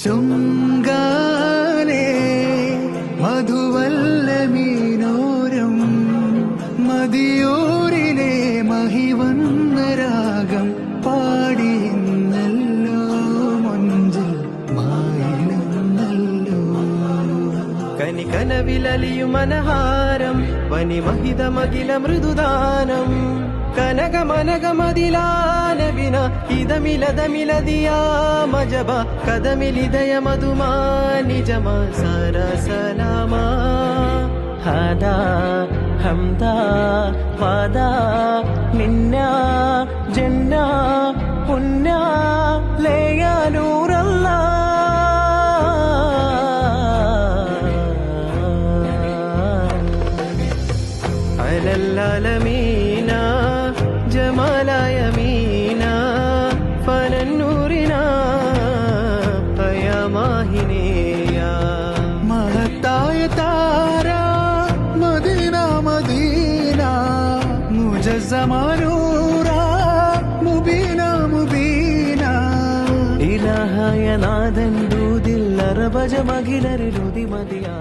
ചുങ്കാലേ മധുവല്ല മീനോരം മതിയൂരിലെ മഹിവന്ന രാഗം പാടിയെന്നല്ലോ മഞ്ചിൽ കനി മനഹാരം വനിമഹിതമഖില മൃദുദാനം കനകമനകമതിലാനവി ఇదమిలదమిలదియా మజబ కదమిలిదయ మధుమా నిజమా సారా సలామా హదా హందా వాదా నిన్నా జన్నా పున్నా లేయా నూరల్లా అలల్లాలమీ പയമാഹിനേയ മഹത്തായ താര മദീന മദീന. മുജസമാനൂറ മുബീന മുബീന. ഇലാഹായ നാഥൻ ദൂതിൽ അറബജ മകിലരുതി മതിയാ